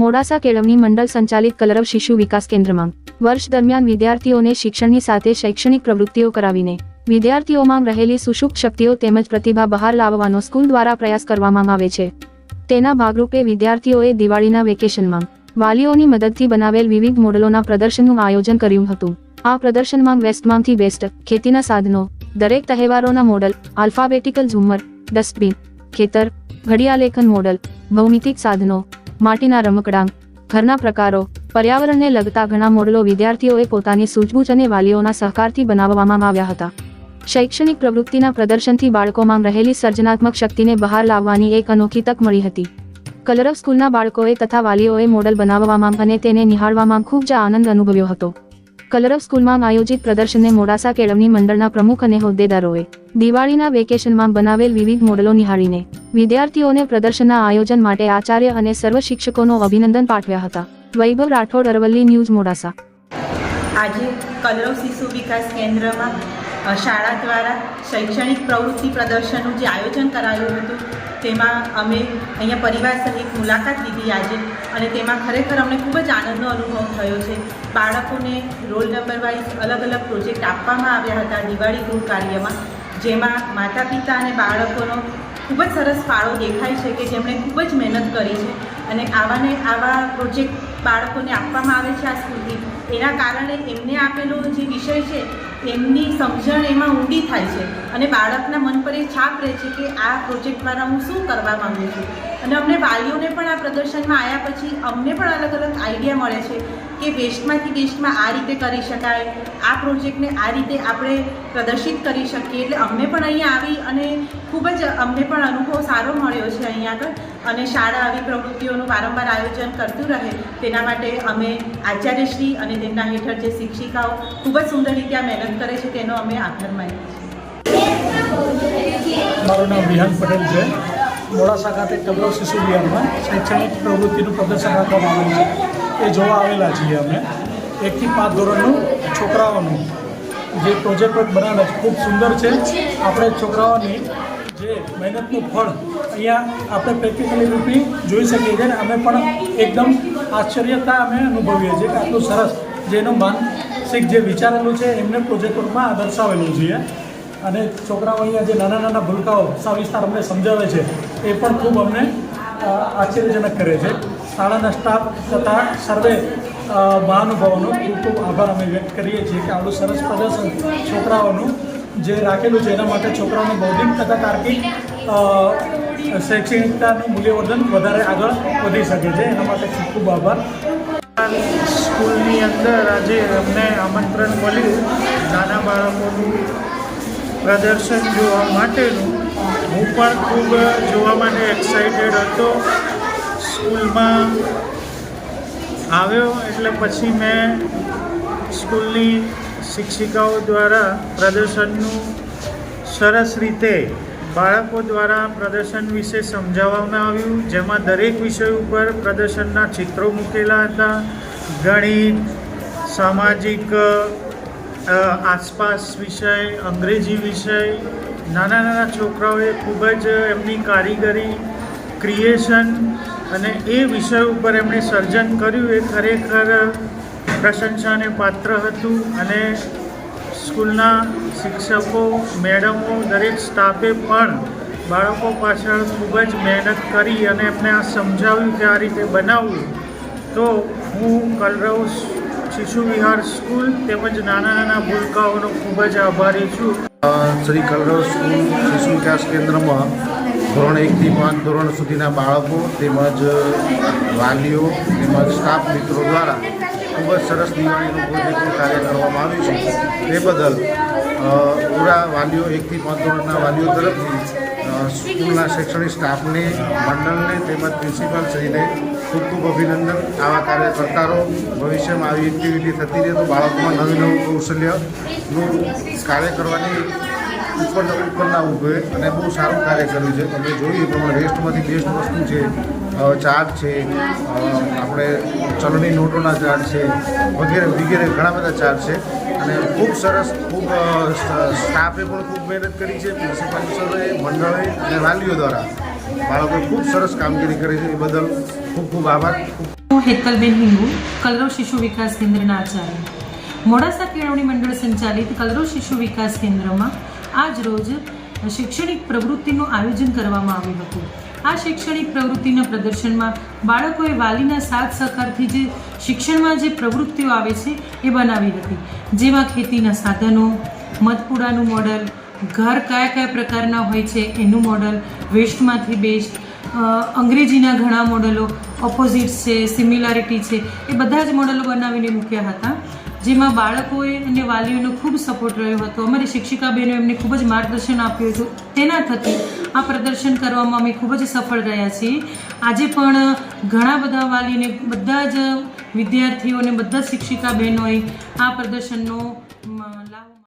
મોડાસા કેળવણી મંડળ સંચાલિત કલરવ શિશુ વિકાસ કેન્દ્રમાં. વર્ષ દરમિયાન વિદ્યાર્થીઓને શિક્ષણની સાથે શૈક્ષણિક પ્રવૃત્તિઓ કરાવીને વિદ્યાર્થીઓમાં રહેલી સુષુપ્ત શક્તિઓ તેમજ પ્રતિભા બહાર લાવવાનો સ્કૂલ દ્વારા પ્રયાસ કરવામાં આવે છે. તેના ભાગરૂપે વિદ્યાર્થીઓએ દિવાળીના વેકેશનમાં વાલીઓની મદદથી બનાવેલ વિવિધ મોડલોના પ્રદર્શનનું આયોજન કર્યું હતું. આ પ્રદર્શનમાં વેસ્ટમાંથી બેસ્ટ ખેતીના સાધનો, દરેક તહેવારોના મોડલ, આલ્ફાબેટિકલ ઝુમ્મર, ડસ્ટબિન, ખેતર ઘડિયાલેખન મોડલ, ભૌમિતિક સાધનો માટીના રમકડાં, ઘરના પ્રકારો, પર્યાવરણને લગતા ઘણા મોડલો વિદ્યાર્થીઓએ પોતાની સૂઝબૂછ અને વાલીઓના સહકારથી બનાવવામાં આવ્યા હતા. શૈક્ષણિક પ્રવૃત્તિના પ્રદર્શનથી બાળકોમાં રહેલી સર્જનાત્મક શક્તિને બહાર લાવવાની એક અનોખી તક મળી હતી. કલરવ સ્કૂલના બાળકોએ તથા વાલીઓએ મોડલ બનાવવામાં અને તેને નિહાળવામાં ખૂબ જ આનંદ અનુભવ્યો હતો. કલરવ સ્કૂલમાં આયોજિત પ્રદર્શનને મોડાસા કેળવણી મંડળના પ્રમુખ અને હોદ્દેદારોએ દિવાળીના વેકેશનમાં બનાવેલ વિવિધ મોડલો નિહાળીને વિદ્યાર્થીઓને પ્રદર્શનના આયોજન માટે આચાર્ય અને સર્વ શિક્ષકોનો અભિનંદન પાઠવ્યા હતા. વૈભવ રાઠોડ, અરવલ્લી ન્યૂઝ, મોડાસા. આજે કલરવ શિશુ વિકાસ કેન્દ્રમાં શાળા દ્વારા શૈક્ષણિક પ્રવૃત્તિ પ્રદર્શનનું જે આયોજન કરાયું હતું તેમાં અમે અહીંયા પરિવાર સહિત મુલાકાત લીધી આજે અને તેમાં ખરેખર અમને ખૂબ જ આનંદનો અનુભવ થયો છે. બાળકોને રોલ નંબર વાઇઝ અલગ અલગ પ્રોજેક્ટ આપવામાં આવ્યા હતા દિવાળી ગૃહ કાર્યમાં, જેમાં માતા પિતા અને બાળકોનો ખૂબ જ સરસ ફાળો દેખાય છે કે જેમણે ખૂબ જ મહેનત કરી છે. અને આવાને આવા પ્રોજેક્ટ બાળકોને આપવામાં આવે છે આ સ્કૂલથી. એના કારણે એમને આપેલો જે વિષય છે, એમની સમજણ એમાં ઊંડી થાય છે. અને બાળકના મન પર એ છાપ રહે છે કે આ પ્રોજેક્ટ દ્વારા હું શું કરવા માગું છું? અને અમને વાલીઓને પણ આ પ્રદર્શનમાં આવ્યા પછી અમને પણ અલગ અલગ આઈડિયા મળે છે કે વેસ્ટમાંથી વેસ્ટમાં આ રીતે કરી શકાય, આ પ્રોજેક્ટને આ રીતે આપણે પ્રદર્શિત કરી શકીએ. એટલે અમને પણ અહીંયા આવી અને ખૂબ જ અમને પણ અનુભવ સારો મળ્યો છે અહીંયા આગળ. અને શાળા આવી પ્રવૃત્તિઓનું વારંવાર આયોજન કરતું રહે તેના માટે અમે આચાર્યશ્રી અને તેમના હેઠળ જે શિક્ષિકાઓ ખૂબ જ સુંદર રીતે આ મહેનત કરે છે તેનો અમે આભાર માનીએ છીએ. મારું નામ વિહાન પટેલ છે. મોડાસા ખાતે કલરવ શિશુ વિહારમાં શૈક્ષણિક પ્રવૃત્તિનું પ્રદર્શન રાખવામાં આવેલું છે. એ જોવા આવેલા છીએ અમે. એકથી પાંચ ધોરણનું છોકરાઓનું જે પ્રોજેક્ટ વર્ક બનાવેલા છે, ખૂબ સુંદર છે. આપણે છોકરાઓની જે મહેનતનું ફળ અહીંયા આપણે પ્રેક્ટિકલી રૂપી જોઈ શકીએ છીએ અને અમે પણ એકદમ આશ્ચર્યતા અમે અનુભવીએ છીએ કે આટલું સરસ જેનું માનસિક જે વિચારેલું છે, એમને પ્રોજેક્ટ વર્કમાં દર્શાવેલું છે. અને છોકરાઓ અહીંયા જે નાના નાના ભૂલકાઓ સવિસ્તાર અમને સમજાવે છે, એ પણ ખૂબ અમને આશ્ચર્યજનક કરે છે. શાળાના સ્ટાફ તથા સર્વે મહાનુભાવોનો ખૂબ ખૂબ આભાર અમે વ્યક્ત કરીએ છીએ કે આટલું સરસ પ્રદર્શન છોકરાઓનું જે રાખેલું છે, એના માટે છોકરાઓને બૌદ્ધિક તથા તાર્કિક શૈક્ષણિકતાનું મૂલ્યવર્ધન વધારે આગળ વધી શકે છે. એના માટે ખૂબ ખૂબ આભાર. સ્કૂલની અંદર આજે અમને આમંત્રણ મળ્યું. નાના બાળકોનું પ્રદર્શન જોવા માટેનું. હું પણ ખૂબ જોવા માટે એક્સાઇટેડ હતો. સ્કૂલમાં આવ્યો એટલે પછી મેં સ્કૂલની શિક્ષિકાઓ દ્વારા પ્રદર્શનનું સરસ રીતે બાળકો દ્વારા પ્રદર્શન વિશે સમજાવવામાં આવ્યું, જેમાં દરેક વિષય ઉપર પ્રદર્શનના ચિત્રો મૂકેલા હતા. ગણિત, સામાજિક આસપાસ વિષય, અંગ્રેજી વિષય, નાના નાના છોકરાઓએ ખૂબ જ એમની કારીગરી ક્રિએશન અને એ વિષય ઉપર એમણે સર્જન કર્યું. એ ખરેખર પ્રશંસાને પાત્ર હતું અને સ્કૂલના શિક્ષકો, મેડમો, દરેક સ્ટાફે પણ બાળકો પાછળ ખૂબ જ મહેનત કરી અને એમને આ સમજાવ્યું કે આ રીતે બનાવવું. તો હું કલરવ શિશુ વિહાર સ્કૂલ તેમજ નાના નાના ભૂલકાઓનો ખૂબ જ આભારી છું. શ્રી કલરવ સ્કૂલ શિશુ વિકાસ કેન્દ્રમાં ધોરણ એકથી પાંચ ધોરણ સુધીના બાળકો તેમજ વાલીઓ તેમજ સ્ટાફ મિત્રો દ્વારા ખૂબ જ સરસ દિવાળીનું પ્રોજેક્ટનું કાર્ય કરવામાં આવ્યું છે. તે બદલ પૂરા વાલીઓ એકથી પાંચ ધોરણના વાલીઓ તરફથી સ્કૂલના શૈક્ષણિક સ્ટાફને, મંડળને તેમજ પ્રિન્સિપાલશ્રીને ખૂબ ખૂબ અભિનંદન આવા કાર્ય કરતા રહો ભવિષ્યમાં આવી એક્ટિવિટી થતી રહે તો બાળકોમાં નવી નવું કૌશલ્યનું કાર્ય કરવાની ઉપર ઉપરના ઉભે અને બહુ સારું કાર્ય કર્યું છે. તમે જોયું એ પ્રમાણે વેસ્ટમાંથી બેસ્ટ વસ્તુ છે ચાર્ટ છે આપણે ચલણી નોટોના ચાર્ટ છે, વગેરે વગેરે ઘણા બધા ચાર્ટ છે. અને ખૂબ સરસ, ખૂબ સ્ટાફે પણ ખૂબ મહેનત કરી છે. પ્રિન્સિપાલ સરોએ મંડળે અને વાલીઓ દ્વારા બાળકો ખૂબ સરસ કામગીરી કરી છે. એ બદલ ખૂબ ખૂબ આભાર. હું હેતલબેન હિંગુ, કલરવ શિશુ વિકાસ કેન્દ્રના આચાર્ય. મોડાસા કેળવણી મંડળ સંચાલિત કલરવ શિશુ વિકાસ કેન્દ્રમાં આજ શૈક્ષણિક પ્રવૃત્તિનું આયોજન કરવામાં આવ્યું હતું. આ શૈક્ષણિક પ્રવૃત્તિના પ્રદર્શનમાં બાળકોએ વાલીના સાથ સહકારથી જે શિક્ષણમાં જે પ્રવૃત્તિઓ આવે છે એ બનાવી હતી. જેમાં ખેતીના સાધનો મધપુડાનું મોડલ ઘર કયા કયા પ્રકારના હોય છે, એનું મોડલ વેસ્ટમાંથી બેસ્ટ અંગ્રેજીના ઘણા મોડલો ઓપોઝિટ્સ છે સિમિલારિટી છે, એ બધા જ મોડલો બનાવીને મૂક્યા હતા, જેમાં બાળકોએ અને વાલીઓનો ખૂબ સપોર્ટ રહ્યો હતો. અમારી શિક્ષિકાબેનો એમને ખૂબ જ માર્ગદર્શન આપ્યું હતું. તેના થકી આ પ્રદર્શન કરવામાં અમે ખૂબ જ સફળ રહ્યા છીએ. આજે પણ ઘણા બધા વાલીને બધા જ વિદ્યાર્થીઓને બધા શિક્ષિકા બહેનોએ આ પ્રદર્શનનો લાભ